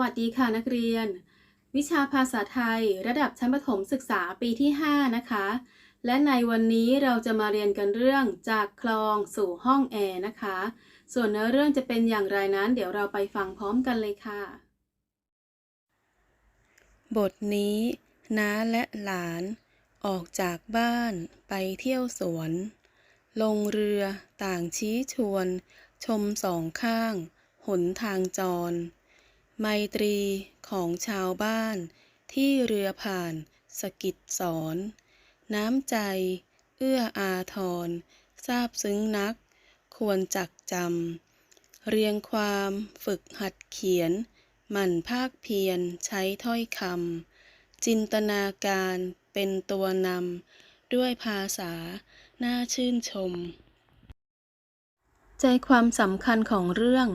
วัสดีค่ะนักเรียน วิชาภาษาไทย ระดับชั้นประถมศึกษาปีที่ 5 นะคะ และในวันนี้เราจะมาเรียนกันเรื่องจากคลองสู่ห้องแอร์นะคะ ส่วนเนื้อเรื่องจะเป็นอย่างไรนั้น เดี๋ยวเราไปฟังพร้อมกันเลยค่ะ บทนี้น้าและหลานออกจากบ้านไปเที่ยวสวน ลงเรือต่างชี้ชวน ชมสองข้าง หนทางจร ไมตรีของชาวบ้าน ที่เรือผ่านสกิดสอน น้ำใจ เอื้ออาทรทราบซึ้งนัก ควรจักจำ เรียงความฝึกหัดเขียน หมั่นภาคเพียรใช้ถ้อยคำ จินตนาการเป็นตัวนำ ด้วยภาษา น่าชื่นชม ใจความสำคัญของเรื่อง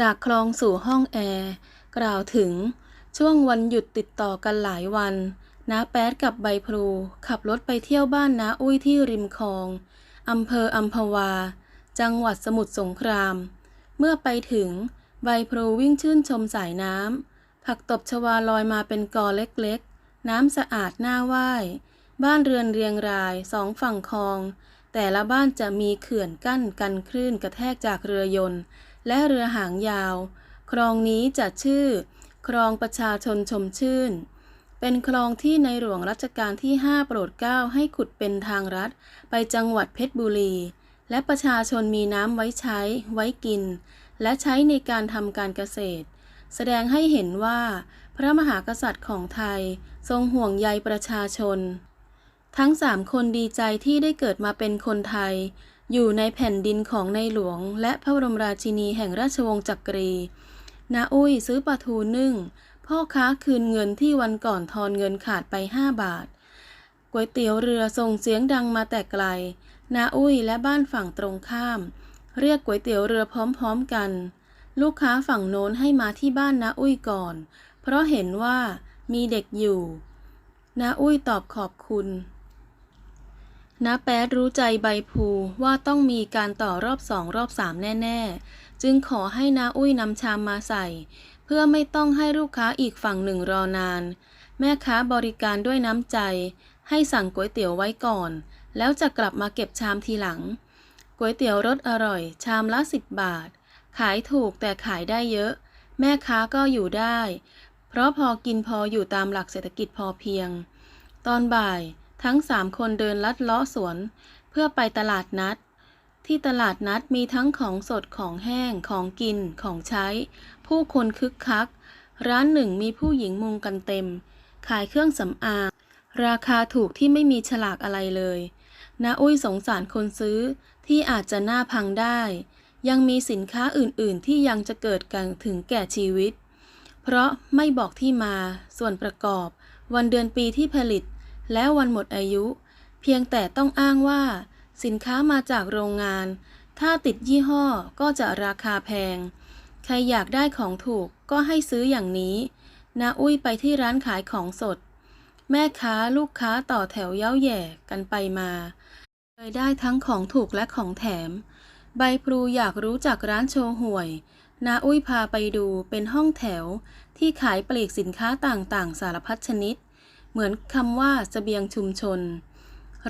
จากคลองสู่ห้องแอร์ กล่าวถึงช่วงวันหยุดติดต่อกันหลายวันน้าแป๊ดกับใบพลูขับรถไปเที่ยวบ้านน้าอุ้ยที่ริมคลองอำเภออัมพวา จังหวัดสมุทรสงคราม เมื่อไปถึงใบพลูวิ่งชื่นชมสายน้ำผักตบชวาลอยมาเป็นกอเล็กๆ น้ำสะอาดน่าว่ายบ้านเรือนเรียงรายสองฝั่งคลอง แต่ละบ้านจะมีเขื่อนกั้นกันคลื่นกระแทกจากเรือยนต์ และเรือหางยาว คลองนี้จะชื่อ คลองประชาชนชมชื่น เป็นคลองที่ในหลวงรัชกาลที่ 5 โปรดเกล้าให้ขุดเป็นทางรัฐ ไปจังหวัดเพชรบุรี และประชาชนมีน้ำไว้ใช้ ไว้กิน และใช้ในการทำการเกษตร แสดงให้เห็นว่า พระมหากษัตริย์ของไทย ทรงห่วงใยประชาชน ทั้งสามคนดีใจที่ได้เกิดมาเป็นคนไทยอยู่ในแผ่นดินของในหลวงและพระบรมราชินีแห่งราชวงศ์จักรี นาอุ้ยซื้อปลาทูนึ่ง พ่อค้าคืนเงินที่วันก่อนทอนเงินขาดไปห้าบาท ก๋วยเตี๋ยวเรือส่งเสียงดังมาแต่ไกล นาอุ้ยและบ้านฝั่งตรงข้าม เรียกก๋วยเตี๋ยวเรือพร้อมๆกัน ลูกค้าฝั่งโน้นให้มาที่บ้านนาอุ้ยก่อน เพราะเห็นว่ามีเด็กอยู่นาอุ้ยตอบขอบคุณนาแป๊ดรู้ใจใบพลูว่าต้องมีการต่อรอบสองรอบสามแน่ ๆ จึงขอให้น้าอุ้ยนำชามมาใส่ เพื่อไม่ต้องให้ลูกค้าอีกฝั่งหนึ่งรอนาน แม่ค้าบริการด้วยน้ำใจ ให้สั่งก๋วยเตี๋ยวไว้ก่อน แล้วจะกลับมาเก็บชามทีหลังก๋วยเตี๋ยวรสอร่อย ชามละสิบบาท ขายถูกแต่ขายได้เยอะ แม่ค้าก็อยู่ได้ เพราะพอกินพออยู่ตามหลักเศรษฐกิจพอเพียง ตอนบ่ายทั้งสามคนเดินลัดเลาะสวน เพื่อไปตลาดนัด ที่ตลาดนัดมีทั้งของสดของแห้งของกินของใช้ ผู้คนคึกคัก ร้านหนึ่งมีผู้หญิงมุงกันเต็ม ขายเครื่องสำอางราคาถูกที่ไม่มีฉลากอะไรเลยนาอุ้ยสงสารคนซื้อที่อาจจะหน้าพังได้ ยังมีสินค้าอื่นๆ ที่ยังจะเกิดกันถึงแก่ชีวิต เพราะไม่บอกที่มา ส่วนประกอบ วันเดือนปีที่ผลิต และวันหมดอายุ เพียงแต่ต้องอ้างว่า สินค้ามาจากโรงงาน ถ้าติดยี่ห้อก็จะราคาแพง ใครอยากได้ของถูกก็ให้ซื้ออย่างนี้ นาอุ้ยไปที่ร้านขายของสด แม่ค้าลูกค้าต่อแถวเย้าแย่กันไปมาเลยได้ทั้งของถูกและของแถม ใบพลูอยากรู้จักร้านโชห่วย นาอุ้ยพาไปดูเป็นห้องแถว ที่ขายปลีกสินค้าต่างๆ สารพัดชนิด เหมือนคำว่าเสบียงชุมชน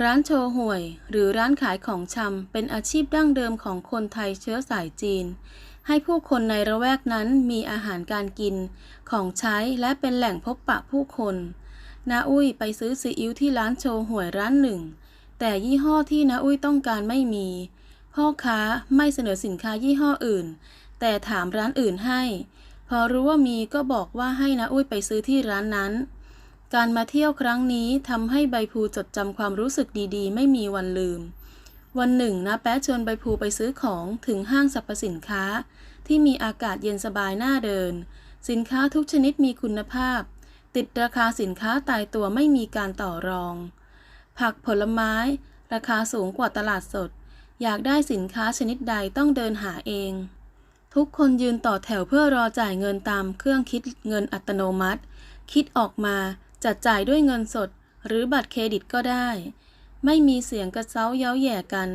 ร้านโชห่วย หรือร้านขายของชำเป็นอาชีพดั้งเดิมของคนไทยเชื้อสายจีน ให้ผู้คนในระแวกนั้นมีอาหารการกิน ของใช้และเป็นแหล่งพบปะผู้คน นาอุ้ยไปซื้อซีอิ๊วที่ร้านโชห่วยร้านหนึ่ง แต่ยี่ห้อที่นาอุ้ยต้องการไม่มี พ่อค้าไม่เสนอสินค้ายี่ห้ออื่น แต่ถามร้านอื่นให้ พอรู้ว่ามีก็บอกว่าให้นาอุ้ยไปซื้อที่ร้านนั้น การมาเที่ยวครั้งนี้ทำให้ใบพลูจดจำความรู้สึกดีๆ ไม่มีวันลืม วันหนึ่งนะแป๊ะชวนใบพลูไปซื้อของถึงห้างสรรพสินค้า ที่มีอากาศเย็นสบายน่าเดิน สินค้าทุกชนิดมีคุณภาพ ติดราคาสินค้าตายตัวไม่มีการต่อรอง ผักผลไม้ ราคาสูงกว่าตลาดสด อยากได้สินค้าชนิดใดต้องเดินหาเอง ทุกคนยืนต่อแถวเพื่อรอจ่ายเงินตามเครื่องคิดเงินอัตโนมัติ คิดออกมา จัดจ่ายด้วยเงินสดหรือบัตรเครดิตก็ได้ ไม่มีเสียงกระเซ้าเย้าแย่กัน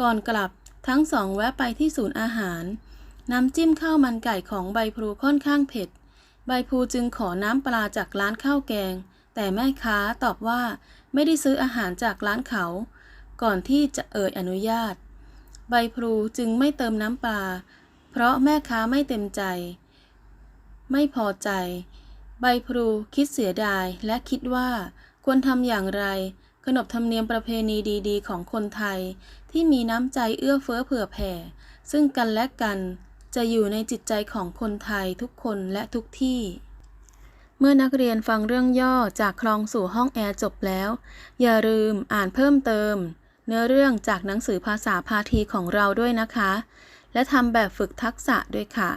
ก่อนกลับทั้งสองแวะไปที่ศูนย์อาหาร น้ำจิ้มข้าวมันไก่ของใบพลูค่อนข้างเผ็ด ใบพลูจึงขอน้ำปลาจากร้านข้าวแกง แต่แม่ค้าตอบว่าไม่ได้ซื้ออาหารจากร้านเขา ก่อนที่จะเอ่ยอนุญาต ใบพลูจึงไม่เติมน้ำปลา เพราะแม่ค้าไม่เต็มใจ ไม่พอใจ ใบพลูคิดเสียดายและคิดว่าควรทำอย่างไร ขนบธรรมเนียมประเพณีดีๆ ของคนไทย ที่มีน้ำใจเอื้อเฟื้อเผื่อแผ่ ซึ่งกันและกันจะอยู่ในจิตใจของคนไทยทุกคนและทุกที่ เมื่อนักเรียนฟังเรื่องย่อจากคลองสู่ห้องแอร์จบแล้ว อย่าลืมอ่านเพิ่มเติม เนื้อเรื่องจากหนังสือภาษาพาทีของเราด้วยนะคะ และทำแบบฝึกทักษะด้วยค่ะ